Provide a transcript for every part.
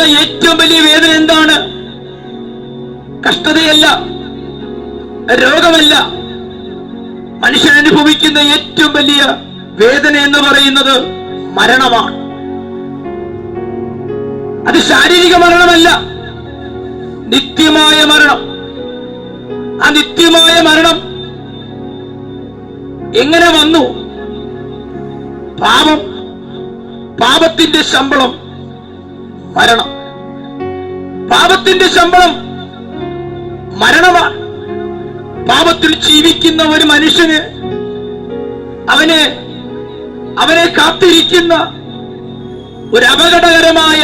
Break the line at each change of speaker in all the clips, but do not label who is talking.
അനുഭവിക്കുന്ന ഏറ്റവും വലിയ വേദന എന്താണ്? കഷ്ടതയല്ല രോഗമല്ല. മനുഷ്യൻ അനുഭവിക്കുന്ന ഏറ്റവും വലിയ വേദന എന്ന് പറയുന്നത് മരണമാണ്. അത് ശാരീരിക മരണമല്ല നിത്യമായ മരണം. ആ നിത്യമായ മരണം എങ്ങനെ വന്നു? പാപം പാപത്തിന്റെ ശമ്പളം മരണം. പാപത്തിന്റെ ശമ്പളം മരണമാണ് പാപത്തിൽ ജീവിക്കുന്ന ഒരു മനുഷ്യന് അവനെ അവനെ കാത്തിരിക്കുന്ന ഒരു അപകടകരമായ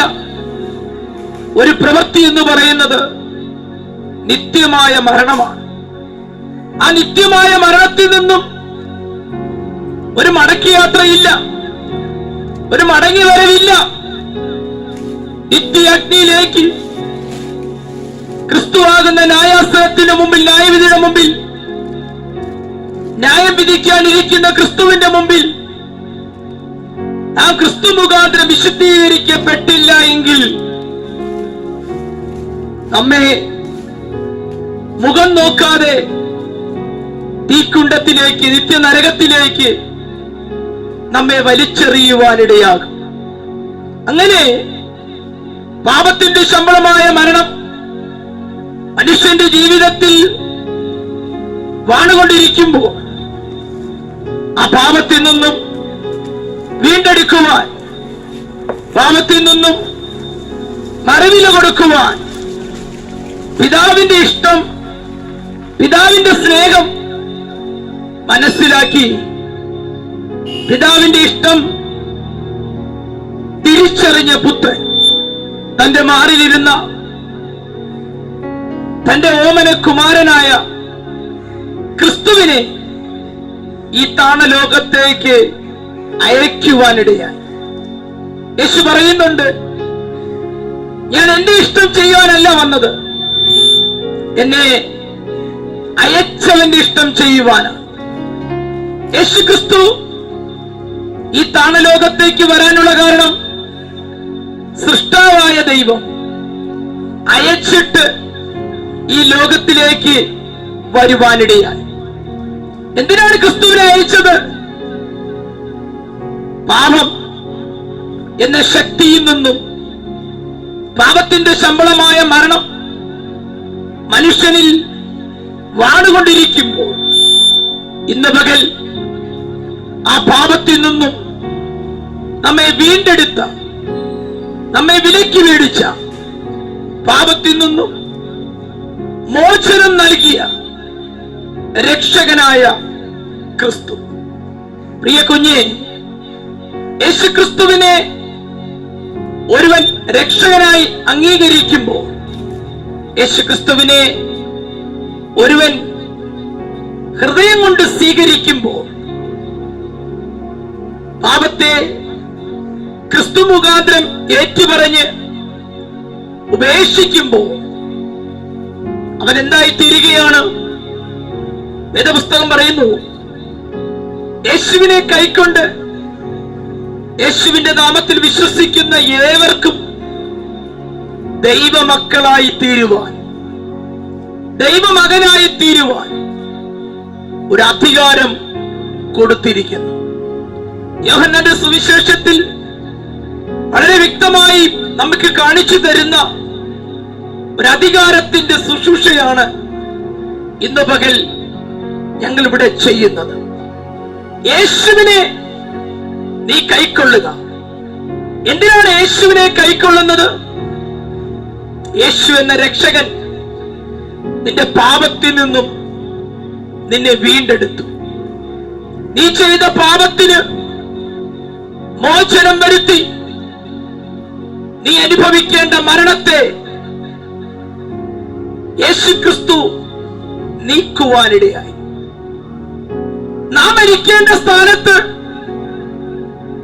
ഒരു പ്രവൃത്തി എന്ന് പറയുന്നത് നിത്യമായ മരണമാണ്. ആ നിത്യമായ മരണത്തിൽ നിന്നും ഒരു മടക്കി യാത്രയില്ല. ഒരു മടങ്ങി വരവില്ല. നിത്യ അഗ്നിയിലേക്ക് ക്രിസ്തുവാകുന്ന ന്യായാസനത്തിന് മുമ്പിൽ ന്യായവിധിയുടെ മുമ്പിൽ ന്യായം വിധിക്കാനിരിക്കുന്ന ക്രിസ്തുവിന്റെ മുമ്പിൽ ആ ക്രിസ്തു മുഖാന്തരം വിശുദ്ധീകരിക്കപ്പെട്ടില്ല എങ്കിൽ നമ്മെ മുഖം നോക്കാതെ തീക്കുണ്ടത്തിലേക്ക് നിത്യനരകത്തിലേക്ക് നമ്മെ വലിച്ചെറിയുവാനിടയാകും. അങ്ങനെ പാപത്തിന്റെ ശമ്പളമായ മരണം മനുഷ്യന്റെ ജീവിതത്തിൽ വാണുകൊണ്ടിരിക്കുമ്പോൾ ആ പാപത്തിൽ നിന്നും വീണ്ടെടുക്കുവാൻ പാപത്തിൽ നിന്നും മറവില കൊടുക്കുവാൻ പിതാവിന്റെ ഇഷ്ടം പിതാവിന്റെ സ്നേഹം മനസ്സിലാക്കി പിതാവിന്റെ ഇഷ്ടം തിരിച്ചറിഞ്ഞ പുത്രൻ തന്റെ മാറിലിരുന്ന തന്റെ ഓമന കുമാരനായ ക്രിസ്തുവിനെ ഈ താണ ലോകത്തേക്ക് അയക്കുവാനിടയായി. യേശു പറയുന്നുണ്ട് ഞാൻ എന്റെ ഇഷ്ടം ചെയ്യാനല്ല വന്നത്. എന്നെ അയച്ചവന്റെ ഇഷ്ടം ചെയ്യുവാനാണ് യേശു ക്രിസ്തു ഈ താണലോകത്തേക്ക് വരാനുള്ള കാരണം സൃഷ്ടാവായ ദൈവം അയച്ചിട്ട് ഈ ലോകത്തിലേക്ക് വരുവാനിടയായി. എന്തിനാണ് ക്രിസ്തുവിനെ അയച്ചത്? പാപം എന്ന ശക്തിയിൽ നിന്നും പാപത്തിന്റെ ശമ്പളമായ മരണം മനുഷ്യനിൽ വാണുകൊണ്ടിരിക്കുമ്പോൾ ഇന്ന് പകൽ ആ പാപത്തിൽ നിന്നും നമ്മെ വീണ്ടെടുത്ത നമ്മെ വിലക്കി മേടിച്ച പാപത്തിൽ നിന്നും മോചനം നൽകിയ രക്ഷകനായ ക്രിസ്തു. പ്രിയ കുഞ്ഞെ യേശു ക്രിസ്തുവിനെ ഒരുവൻ രക്ഷകനായി അംഗീകരിക്കുമ്പോൾ യേശു ക്രിസ്തുവിനെ ഒരുവൻ ഹൃദയം കൊണ്ട് സ്വീകരിക്കുമ്പോൾ പാപത്തെ ക്രിസ്തു മുഖാന്തരം ഏറ്റുപറഞ്ഞ് ഉപേക്ഷിക്കുമ്പോൾ അവൻ എന്തായി തീരുകയാണ് വേദപുസ്തകം പറയുന്നു യേശുവിനെ കൈക്കൊണ്ട് യേശുവിന്റെ നാമത്തിൽ വിശ്വസിക്കുന്ന ഏവർക്കും ദൈവമക്കളായി തീരുവാൻ ദൈവമകനായി തീരുവാൻ ഒരു അധികാരം കൊടുത്തിരിക്കുന്നു. യോഹന്നന്റെ സുവിശേഷത്തിൽ വളരെ വ്യക്തമായി നമുക്ക് കാണിച്ചു തരുന്ന ഒരു അധികാരത്തിന്റെ ശുശ്രൂഷയാണ് ഇന്ന് പകൽ ഞങ്ങൾ ഇവിടെ ചെയ്യുന്നത്. യേശുവിനെ നീ കൈക്കൊള്ളുക. എന്തിനാണ് യേശുവിനെ കൈക്കൊള്ളുന്നത്? യേശു എന്ന രക്ഷകൻ നിന്റെ പാപത്തിൽ നിന്നും നിന്നെ വീണ്ടെടുത്തു. നീ ചെയ്ത പാപത്തിന് മോചനം വരുത്തി നീ അനുഭവിക്കേണ്ട മരണത്തെ യേശു ക്രിസ്തു നീക്കുവാനിടയായി. നാം മരിക്കേണ്ട സ്ഥാനത്ത്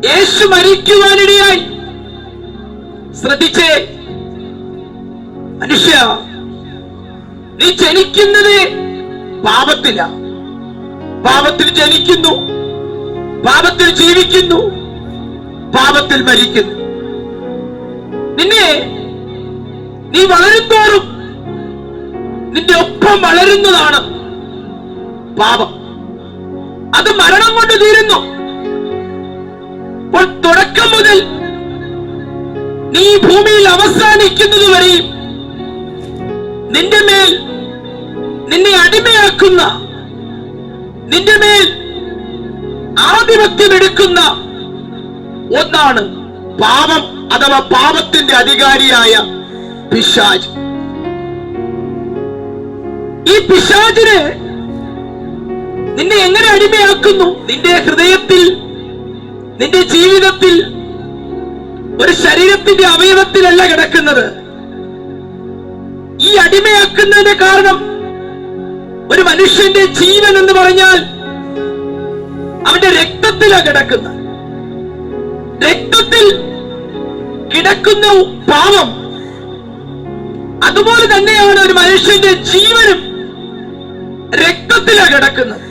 യേശു മരിക്കുവാനിടയായി. ശ്രദ്ധിച്ചേ മനുഷ്യ നീ ജനിക്കുന്നത് പാപത്തില. പാപത്തിൽ ജനിക്കുന്നു പാപത്തിൽ ജീവിക്കുന്നു പാപത്തിൽ മരിക്കുന്നു. നിന്നെ നീ വളരുന്തോറും നിന്റെ ഒപ്പം വളരുന്നതാണ് പാപം. അത് മരണം കൊണ്ട് തീരുന്നു. തുടക്കം മുതൽ നീ ഭൂമിയിൽ അവസാനിക്കുന്നത് വരെയും നിന്റെ മേൽ നിന്നെ അടിമയാക്കുന്ന നിന്റെ മേൽ ആധിപത്യം എടുക്കുന്ന ഒന്നാണ് പാപം അഥവാ പാപത്തിന്റെ അധികാരിയായ പിശാജ്. ഈ പിശാചിനെ നിന്നെ എങ്ങനെ അടിമയാക്കുന്നു? നിന്റെ ഹൃദയത്തിൽ നിന്റെ ജീവിതത്തിൽ ഒരു ശരീരത്തിന്റെ അവയവത്തിലല്ല കിടക്കുന്നത്. ഈ അടിമയാക്കുന്നതിന്റെ കാരണം ഒരു മനുഷ്യന്റെ ജീവൻ എന്ന് പറഞ്ഞാൽ അവന്റെ രക്തത്തിലാണ് കിടക്കുന്നത്. രക്തത്തിൽ കിടക്കുന്ന പാപം. അതുപോലെ തന്നെയാണ് ഒരു മനുഷ്യന്റെ ജീവനും രക്തത്തിലാണ് കിടക്കുന്നത്.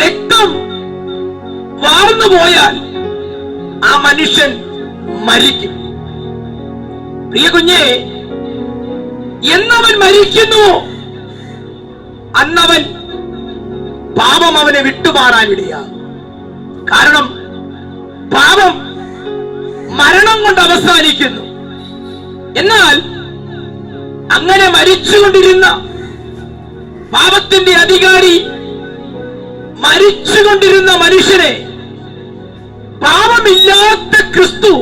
രക്തം വാർന്നു പോയാൽ ആ മനുഷ്യൻ മരിക്കും. പ്രിയ കുഞ്ഞെ എന്നവൻ മരിക്കുന്നുവോ അന്നവൻ പാപം അവനെ വിട്ടുമാറാനിടയാകും കാരണം പാപം മരണം കൊണ്ട് അവസാനിക്കുന്നു. എന്നാൽ അങ്ങനെ മരിച്ചുകൊണ്ടിരുന്ന പാപത്തിന്റെ അധികാരി മരിച്ചുകൊണ്ടിരുന്ന മനുഷ്യനെ പാപമില്ലാത്ത ക്രിസ്തു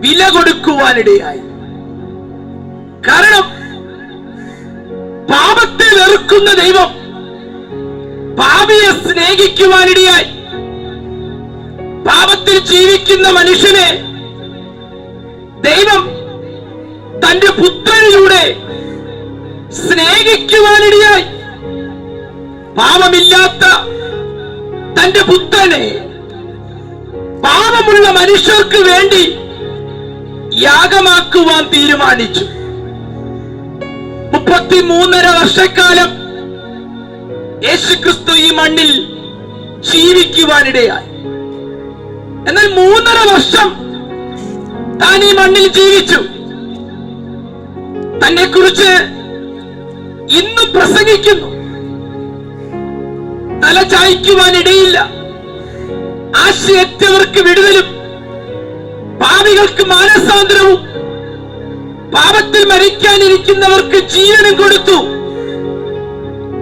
വില കൊടുക്കുവാനിടയായി. കാരണം പാപത്തെ വെറുക്കുന്ന ദൈവം പാപിയെ സ്നേഹിക്കുവാനിടയായി. പാപത്തിൽ ജീവിക്കുന്ന മനുഷ്യനെ ദൈവം തന്റെ പുത്രനിലൂടെ സ്നേഹിക്കുവാനിടയായി. പാപമില്ലാത്ത തന്റെ പുത്രനെ പാപമുള്ള മനുഷ്യർക്ക് വേണ്ടി യാഗമാക്കുവാൻ തീരുമാനിച്ചു. മുപ്പത്തിമൂന്നര വർഷക്കാലം യേശുക്രിസ്തു ഈ മണ്ണിൽ ജീവിക്കുവാനിടയായി. എന്നാൽ മൂന്നര വർഷം താൻ ഈ മണ്ണിൽ ജീവിച്ചു. തന്നെ കുറിച്ച് ഇന്ന് പ്രസംഗിക്കുന്നു. തല ചായ്ക്കുവാനിടയില്ല ആശയറ്റവർക്ക് വിടുതലും പാപികൾക്ക് മാനസാന്തരവും പാപത്തിൽ മരിക്കാനിരിക്കുന്നവർക്ക് ജീവനും കൊടുത്തു.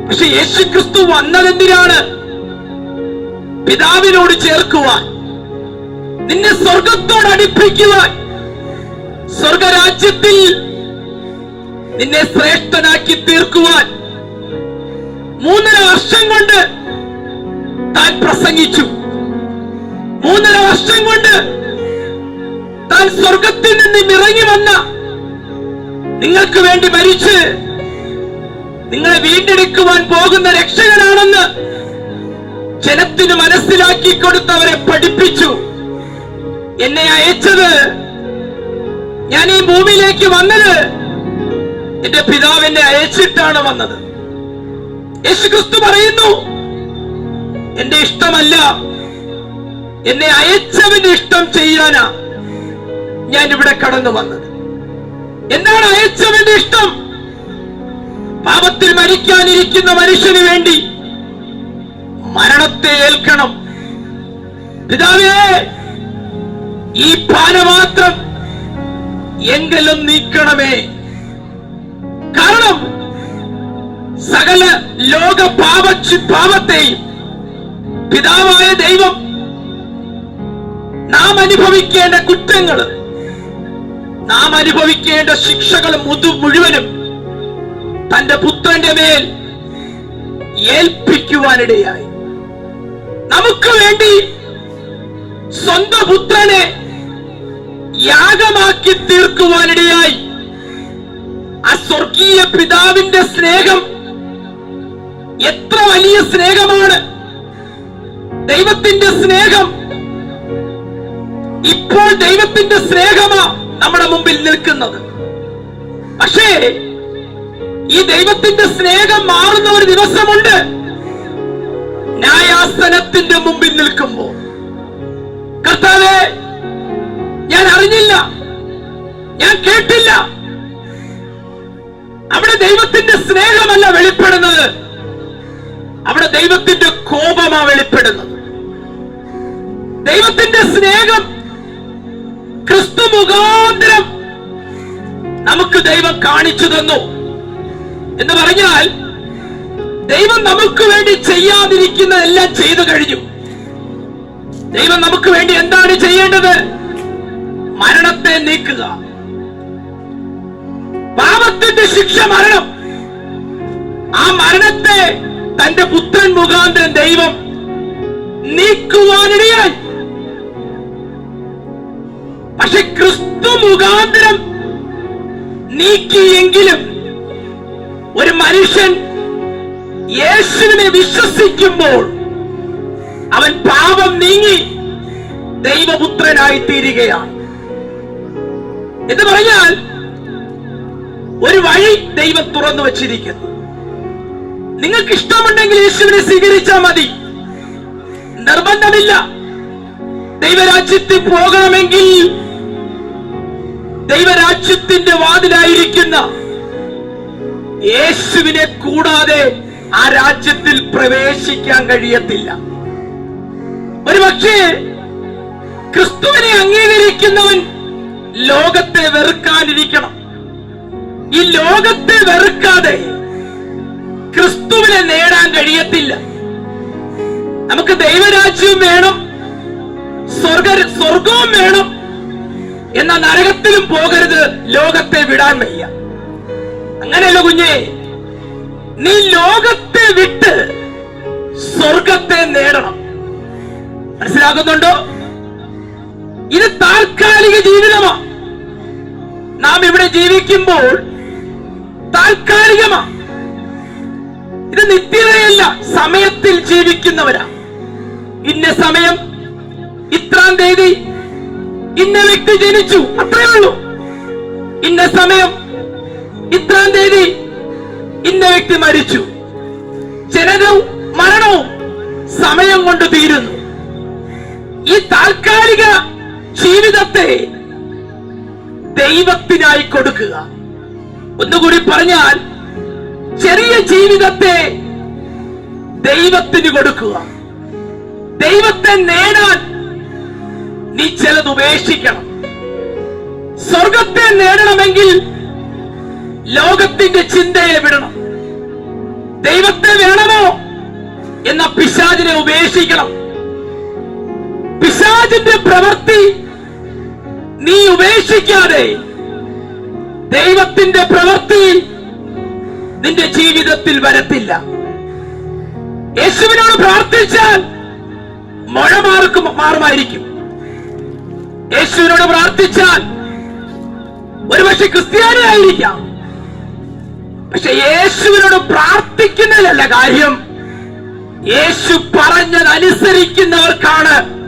പക്ഷെ യേശു ക്രിസ്തു വന്നതെന്തിനാണ്? പിതാവിനോട് ചേർക്കുവാൻ. നിന്നെ സ്വർഗത്തോട് അടുപ്പിക്കുവാൻ സ്വർഗരാജ്യത്തിൽ നിന്നെ ശ്രേഷ്ഠനാക്കി തീർക്കുവാൻ മൂന്നര വർഷം കൊണ്ട് താൻ പ്രസംഗിച്ചു. മൂന്നര വർഷം കൊണ്ട് താൻ സ്വർഗത്തിൽ നിന്നും ഇറങ്ങി വന്ന നിങ്ങൾക്ക് വേണ്ടി മരിച്ച് നിങ്ങളെ വീണ്ടെടുക്കുവാൻ പോകുന്ന രക്ഷകനാണെന്ന് ജനത്തിന് മനസ്സിലാക്കി കൊടുത്തവരെ പഠിപ്പിച്ചു. എന്നെ അയച്ചത് ഞാൻ ഈ ഭൂമിയിലേക്ക് വന്നത് എന്റെ പിതാവിനെ അയച്ചിട്ടാണ് വന്നത്. യേശുക്രിസ്തു പറയുന്നു എന്റെ ഇഷ്ടമല്ല. എന്നെ അയച്ചവന്റെ ഇഷ്ടം ചെയ്യാനാ ഞാൻ ഇവിടെ കടന്നു വന്നത്. എന്താണ് അയച്ചവന്റെ ഇഷ്ടം? പാപത്തിൽ മരിക്കാനിരിക്കുന്ന മനുഷ്യന് വേണ്ടി മരണത്തെ ഏൽക്കണം. പിതാവേ ഈ പാനമാത്രം എങ്കിലും നീക്കണമേ. കാരണം സകല ലോക പാപ പാപത്തെയും പിതാവായ ദൈവം നാം അനുഭവിക്കേണ്ട കുറ്റങ്ങൾ നാം അനുഭവിക്കേണ്ട ശിക്ഷകൾ മുതു മുഴുവനും തന്റെ പുത്രന്റെ മേൽ ഏൽപ്പിക്കുവാനിടയായി. നമുക്ക് വേണ്ടി സ്വന്തം പുത്രനെ യാഗമാക്കി തീർക്കുവാനിടയായി. ആ സ്വർഗീയ പിതാവിന്റെ സ്നേഹം എത്ര വലിയ സ്നേഹമാണ്. ദൈവത്തിന്റെ സ്നേഹം ഇപ്പോൾ ദൈവത്തിന്റെ സ്നേഹമാ നമ്മുടെ മുമ്പിൽ നിൽക്കുന്നത്. പക്ഷേ ഈ ദൈവത്തിന്റെ സ്നേഹം മാറുന്ന ഒരു ദിവസമുണ്ട്. ന്യായാസനത്തിന്റെ മുമ്പിൽ നിൽക്കുമ്പോൾ. കർത്താവേ ഞാൻ അറിഞ്ഞില്ല. ഞാൻ കേട്ടില്ല. അവിടെ ദൈവത്തിന്റെ സ്നേഹമല്ല വെളിപ്പെടുന്നത്. അവിടെ ദൈവത്തിന്റെ കോപമാ വെളിപ്പെടുന്നത്. ദൈവത്തിന്റെ സ്നേഹം ക്രിസ്തു മുഖാന്തരം നമുക്ക് ദൈവം കാണിച്ചു തന്നു. എന്ന് പറഞ്ഞാൽ ദൈവം നമുക്ക് വേണ്ടി ചെയ്യാതിരിക്കുന്നതെല്ലാം ചെയ്തു കഴിഞ്ഞു. ദൈവം നമുക്ക് വേണ്ടി എന്താണ് ചെയ്യേണ്ടത്? മരണത്തെ നീക്കുക. പാപത്തിന്റെ ശിക്ഷ മരണം. ആ മരണത്തെ തന്റെ പുത്രൻ മുഖാന്തരം ദൈവം നീക്കുവാനിടയായി. പക്ഷെ ക്രിസ്തു മുഖാന്തരം നീക്കിയെങ്കിലും ഒരു മനുഷ്യൻ യേശുവിനെ വിശ്വസിക്കുമ്പോൾ അവൻ പാപം നീങ്ങി ദൈവപുത്രനായി തീരുകയാണ് എന്ന് പറഞ്ഞാൽ ഒരു വഴി ദൈവം തുറന്നു വച്ചിരിക്കുന്നു. നിങ്ങൾക്ക് ഇഷ്ടമുണ്ടെങ്കിൽ യേശുവിനെ സ്വീകരിച്ചാൽ മതി. നിർബന്ധമില്ല. ദൈവരാജ്യത്തിൽ പോകണമെങ്കിൽ ദൈവരാജ്യത്തിന്റെ വാതിലായിരിക്കുന്ന യേശുവിനെ കൂടാതെ ആ രാജ്യത്തിൽ പ്രവേശിക്കാൻ കഴിയത്തില്ല. ഒരു പക്ഷേ ക്രിസ്തുവിനെ അംഗീകരിക്കുന്നവൻ ലോകത്തെ വെറുക്കാനിരിക്കണം. ഈ ലോകത്തെ വെറുക്കാതെ ക്രിസ്തുവിനെ നേടാൻ കഴിയത്തില്ല. നമുക്ക് ദൈവരാജ്യവും വേണം സ്വർഗ സ്വർഗവും വേണം. എന്ന നരകത്തിലും പോകരുത് ലോകത്തെ വിടാൻ വയ്യ. അങ്ങനെയല്ല കുഞ്ഞെ നീ ലോകത്തെ വിട്ട് സ്വർഗത്തെ നേടണം. മനസ്സിലാകുന്നുണ്ടോ ഇത് താൽക്കാലിക ജീവിതമാ. നാം ഇവിടെ ജീവിക്കുമ്പോൾ താൽക്കാലികമാ. ഇത് നിത്യതയല്ല സമയത്തിൽ ജീവിക്കുന്നവരാ. ഇന്ന സമയം ഇത്രാം തീയതി ഇന്ന വ്യക്തി ജനിച്ചു അത്രേ ഉള്ളൂ. ഇന്ന സമയം ഇത്രാം തീയതി ഇന്ന വ്യക്തി മരിച്ചു. ജനനവും മരണവും സമയം കൊണ്ട് തീരുന്നു. ഈ താൽക്കാലിക ജീവിതത്തെ ദൈവത്തിനായി കൊടുക്കുക. ഒന്നുകൂടി പറഞ്ഞാൽ ചെറിയ ജീവിതത്തെ ദൈവത്തിന് കൊടുക്കുക. ദൈവത്തെ നേടാൻ നീ ചിലത് ഉപേക്ഷിക്കണം. സ്വർഗത്തെ നേടണമെങ്കിൽ ലോകത്തിന്റെ ചിന്തയെ വിടണം. ദൈവത്തെ വേണമോ എന്ന പിശാചിനെ ഉപേക്ഷിക്കണം. പിശാചിന്റെ പ്രവൃത്തി നീ ഉപേക്ഷിക്കാതെ ദൈവത്തിന്റെ പ്രവൃത്തി നിന്റെ ജീവിതത്തിൽ വരത്തില്ല. യേശുവിനോട് പ്രാർത്ഥിച്ചാൽ മഴ മാറും മാറുമായിരിക്കും. യേശുവിനോട് പ്രാർത്ഥിച്ചാൽ ഒരുപക്ഷെ ക്രിസ്ത്യാനിയായിരിക്കാം പക്ഷെ യേശുവിനോട് പ്രാർത്ഥിക്കുന്നതല്ല കാര്യം. യേശു പറഞ്ഞതനുസരിക്കുന്നവർക്കാണ്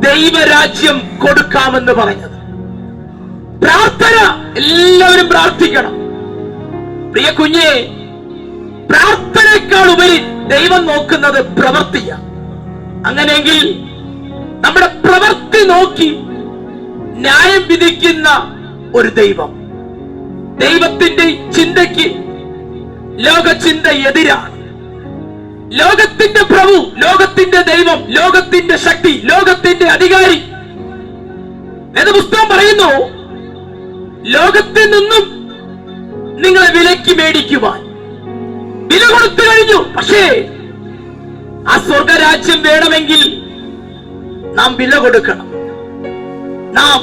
ദൈവരാജ്യം കൊടുക്കാമെന്ന് പറഞ്ഞത്. പ്രാർത്ഥന എല്ലാവരും പ്രാർത്ഥിക്കണം. പ്രിയ കുഞ്ഞെ പ്രാർത്ഥനയേക്കാൾ ഉപരി ദൈവം നോക്കുന്നത് പ്രവൃത്തിയാണ് അങ്ങനെയെങ്കിൽ നമ്മുടെ പ്രവൃത്തി നോക്കി ന്യായം വിധിക്കുന്ന ഒരു ദൈവം. ദൈവത്തിന്റെ ചിന്തയ്ക്ക് ലോകചിന്ത എതിരാണ്. ലോകത്തിന്റെ പ്രഭു ലോകത്തിന്റെ ശക്തി ലോകത്തിന്റെ അധികാരി. പുസ്തകം പറയുന്നു ലോകത്തിൽ നിന്നും നിങ്ങളെ വിലക്ക് മേടിക്കുവാൻ. വില കൊടുത്തു കഴിഞ്ഞു പക്ഷേ ആ സ്വർഗരാജ്യം വേണമെങ്കിൽ നാം വില കൊടുക്കണം. നാം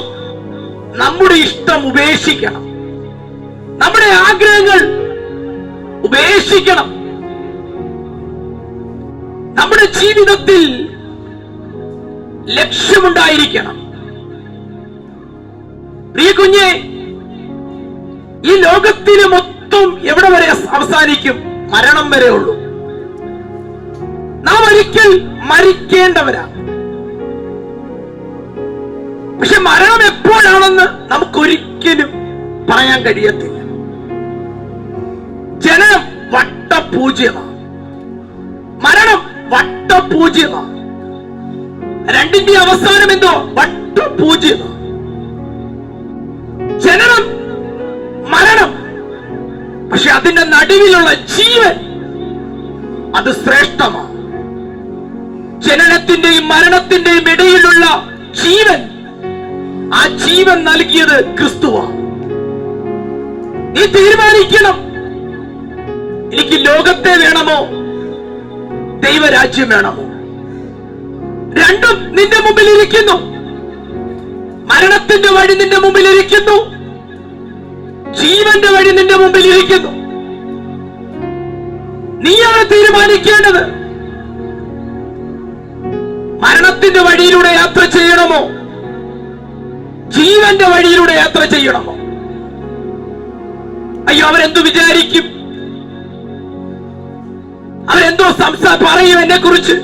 നമ്മുടെ ഇഷ്ടം ഉപേക്ഷിക്കണം. നമ്മുടെ ആഗ്രഹങ്ങൾ ഉപേക്ഷിക്കണം. നമ്മുടെ ജീവിതത്തിൽ ലക്ഷ്യമുണ്ടായിരിക്കണം. പ്രിയ കുഞ്ഞെ ഈ ലോകത്തിന് മൊത്തം എവിടെ വരെ അവസാനിക്കും? മരണം വരെ ഉള്ളൂ. നാം ഒരിക്കൽ മരിക്കേണ്ടവരാ. പക്ഷെ മരണം എപ്പോഴാണെന്ന് നമുക്കൊരിക്കലും പറയാൻ കഴിയത്തില്ല. ജനം വട്ടപൂജ്യമാണ്. മരണം വട്ടപൂജ്യമാണ്. രണ്ടിന്റെ അവസാനം എന്തോ? വട്ട പൂജ്യം ജനനം മരണം. പക്ഷെ അതിന്റെ നടുവിലുള്ള ജീവൻ അത് ശ്രേഷ്ഠമാണ്. ജനനത്തിന്റെയും മരണത്തിന്റെയും ഇടയിലുള്ള ജീവൻ ആ ജീവൻ നൽകിയത് ക്രിസ്തുവാണ്. നീ തീരുമാനിക്കണം. എനിക്ക് ലോകത്തെ വേണമോ? ദൈവരാജ്യം വേണമോ? രണ്ടും നിന്റെ മുമ്പിൽ ഇരിക്കുന്നു മരണത്തിന്റെ വഴി നിന്റെ മുമ്പിൽ ഇരിക്കുന്നു ജീവന്റെ വഴി നിന്റെ മുമ്പിൽ ഇരിക്കുന്നു നീയാണ് തീരുമാനിക്കേണ്ടത്. മരണത്തിന്റെ വഴിയിലൂടെ യാത്ര ചെയ്യണമോ? ജീവന്റെ വഴിയിലൂടെ യാത്ര ചെയ്യണമോ? അയ്യോ അവരെന്തു വിചാരിക്കും? അവരെന്തോ സംസാ പറയും എന്നെ കുറിച്ച്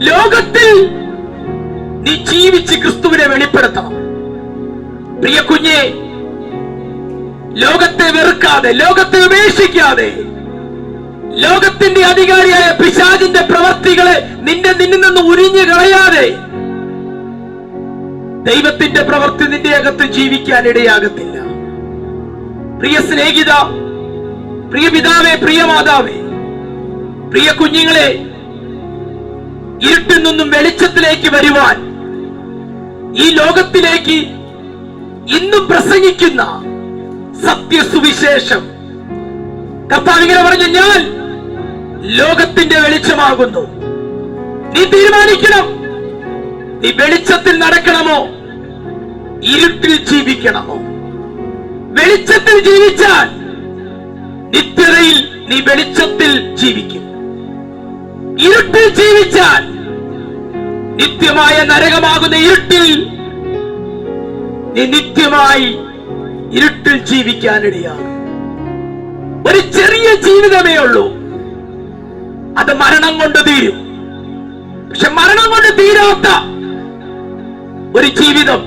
ലോകത്തിൽ നീ ജീവിച്ച് ക്രിസ്തുവിനെ വെളിപ്പെടുത്തണം. പ്രിയ കുഞ്ഞെ ലോകത്തെ വെറുക്കാതെ ലോകത്തെ ഉപേക്ഷിക്കാതെ ലോകത്തിന്റെ അധികാരിയായ പിശാചിന്റെ പ്രവർത്തികളെ നിന്റെ നിന്നിൽ നിന്ന് ഉരിഞ്ഞു കളയാതെ ദൈവത്തിന്റെ പ്രവൃത്തി നിന്റെ അകത്ത് ജീവിക്കാൻ ഇടയാകത്തില്ല. പ്രിയ സ്നേഹിത പ്രിയ പിതാവേ പ്രിയ മാതാവേ പ്രിയ കുഞ്ഞുങ്ങളെ ഇരുട്ടിൽ നിന്നും വെളിച്ചത്തിലേക്ക് വരുവാൻ ഈ ലോകത്തിലേക്ക് ഇന്നും പ്രസംഗിക്കുന്ന സത്യസുവിശേഷം. കർത്താവിങ്ങനെ പറഞ്ഞു ഞാൻ ലോകത്തിന്റെ വെളിച്ചമാകുന്നു. നീ തീരുമാനിക്കണം. നീ വെളിച്ചത്തിൽ നടക്കണമോ? ഇരുട്ടിൽ ജീവിക്കണമോ? വെളിച്ചത്തിൽ ജീവിച്ചാൽ നിത്യതയിൽ നീ വെളിച്ചത്തിൽ ജീവിക്കും. ഇരുട്ടിൽ ജീവിച്ചാൽ നിത്യമായ നരകമാകുന്ന ഇരുട്ടിൽ നീ നിത്യമായി ഇരുട്ടിൽ ജീവിക്കാനിടയാണ്. ഒരു ചെറിയ ജീവിതമേ ഉള്ളൂ. അത് മരണം കൊണ്ട് തീരും. പക്ഷെ മരണം കൊണ്ട് തീരാത്ത ഒരു ജീവിതം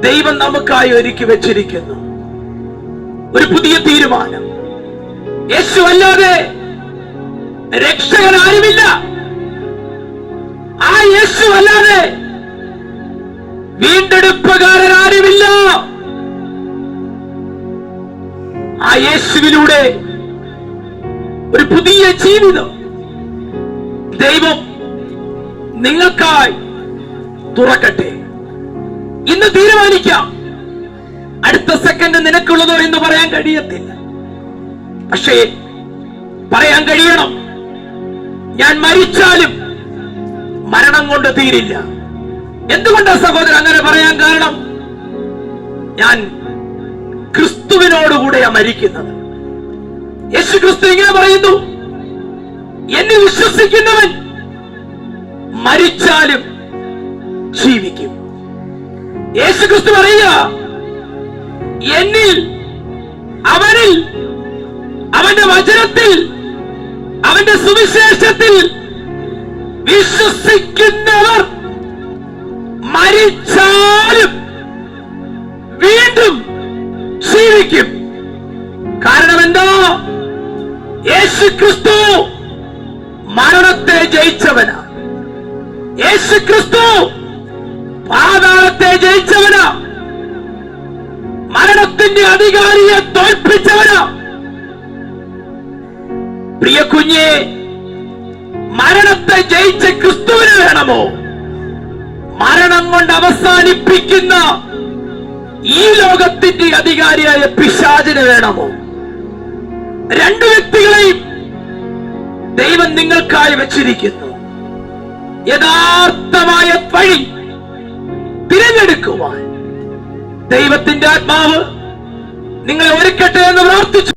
ദൈവം നമുക്കായി ഒരുക്കി വെച്ചിരിക്കുന്നു. ഒരു പുതിയ തീരുമാനം. യേശു അല്ലാതെ രക്ഷകൻ ആരുമില്ല ആ യേശു അല്ലാതെ വീണ്ടെടുപ്പുകാരൻ ആരുമില്ല ആ യേശുവിലൂടെ ഒരു പുതിയ ജീവിതം. ദൈവം നിങ്ങൾക്കായി തുറക്കട്ടെ. ഇന്ന് തീരുമാനിക്കാം. അടുത്ത സെക്കൻഡ് നിനക്കുള്ളതോ എന്ന് പറയാൻ കഴിയത്തില്ല. പക്ഷേ പറയാൻ കഴിയണം. ഞാൻ മരിച്ചാലും മരണം കൊണ്ട് തീരില്ല. എന്തുകൊണ്ട് സഹോദരൻ അങ്ങനെ പറയാൻ കാരണം? ഞാൻ ക്രിസ്തുവിനോടുകൂടെയാണ് മരിക്കുന്നത്. യേശു ക്രിസ്തു ഇങ്ങനെ പറയുന്നു എന്നെ വിശ്വസിക്കുന്നവൻ മരിച്ചാലും ജീവിക്കും. യേശു ക്രിസ്തു പറയുക എന്നിൽ അവനിൽ അവന്റെ വചനത്തിൽ അവന്റെ സുവിശേഷത്തിൽ വിശ്വസിക്കുന്നവർ മരിച്ചാലും വീണ്ടും ജീവിക്കും. കാരണം എന്താ യേശു ക്രിസ്തു മരണത്തെ ജയിച്ചവനാ. യേശു ക്രിസ്തു പാതാളത്തെ ജയിച്ചവനാ. മരണത്തിന്റെ അധികാരിയെ തോൽപ്പിച്ചവനാ. പ്രിയ കുഞ്ഞെ മരണത്തെ ജയിച്ച ക്രിസ്തുവിന് വേണമോ? മരണം കൊണ്ട് അവസാനിപ്പിക്കുന്ന ഈ ലോകത്തിന്റെ അധികാരിയായ പിശാചിന് വേണമോ? രണ്ടു വ്യക്തികളെയും ദൈവം നിങ്ങൾക്കായി വെച്ചിരിക്കുന്നു. യഥാർത്ഥമായ വഴി തിരഞ്ഞെടുക്കുവാൻ ദൈവത്തിന്റെ ആത്മാവ് നിങ്ങളെ ഒരുക്കട്ടെ എന്ന് പ്രാർത്ഥിച്ചു.